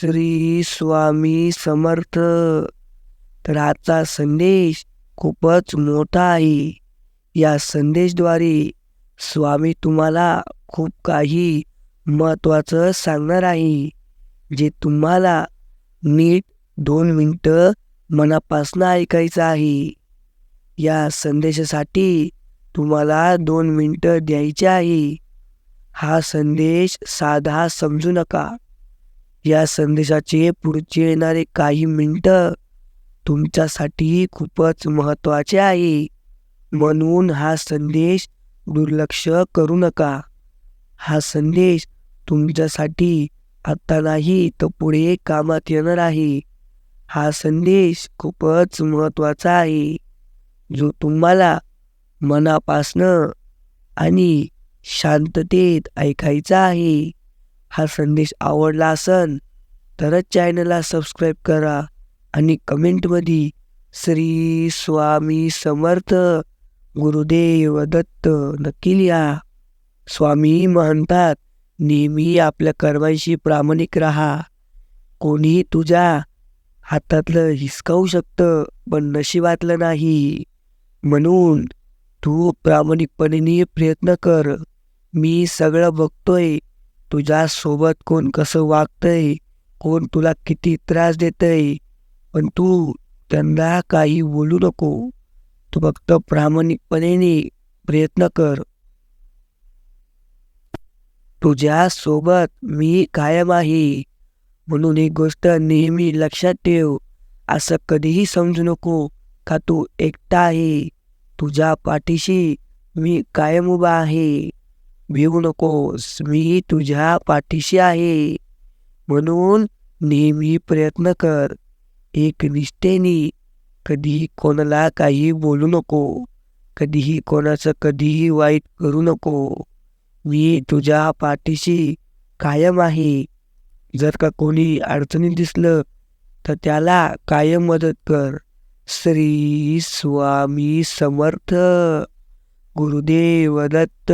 श्री स्वामी समर्थ. तर आजचा संदेश खूपच मोठा आहे. या संदेशद्वारे स्वामी तुम्हाला खूप काही महत्त्वाचं सांगणार आहे. जे तुम्हाला नीट दोन मिनटं मनापासून ऐकायचं आहे. या संदेशासाठी तुम्हाला दोन मिनटं द्यायचे आहे. हा संदेश साधा समजू नका. या संदेशाचे पुढचे येणारे काही मिनटं तुमच्यासाठी खूपच महत्त्वाचे आहे. म्हणून हा संदेश दुर्लक्ष करू नका. हा संदेश तुमच्यासाठी आत्ता नाही तर पुढे कामात येणार आहे. हा संदेश खूपच महत्त्वाचा आहे. जो तुम्हाला मनापासनं आणि शांततेत ऐकायचा आहे. हा संदेश आवडला असन तरच चॅनलला सबस्क्राईब करा आणि कमेंटमध्ये श्री स्वामी समर्थ गुरुदेव दत्त नक्की लिहा. स्वामी म्हणतात नेहमी आपल्या कर्मांशी प्रामाणिक राहा. कोणी तुझ्या हातातलं हिसकावू शकतं पण नशिबातलं नाही. म्हणून तू प्रामाणिकपणे प्रयत्न कर. मी सगळं बघतोय. तुझ्यासोबत कोण कसं वागतंय कोण तुला किती त्रास देतंय पण तू त्यांना काही बोलू नको. तू फक्त प्रामाणिकपणे प्रयत्न कर. तुझ्यासोबत मी कायम आहे. म्हणून ही गोष्ट नेहमी लक्षात ठेव. असं कधीही समजू नको का तू एकटा आहे. तुझ्या पाठीशी मी कायम उभा आहे. भिवू नकोस मी तुझ्या पाठीशी आहे. म्हणून नेहमी प्रयत्न कर. एक निष्ठेने कधीही कोणाला काही बोलू नको. कधीही कोणाचं कधीही वाईट करू नको. मी तुझ्या पाठीशी कायम आहे. जर का कोणी अडचणी दिसलं तर त्याला कायम मदत कर. श्री स्वामी समर्थ. गुरुदेव दत्त.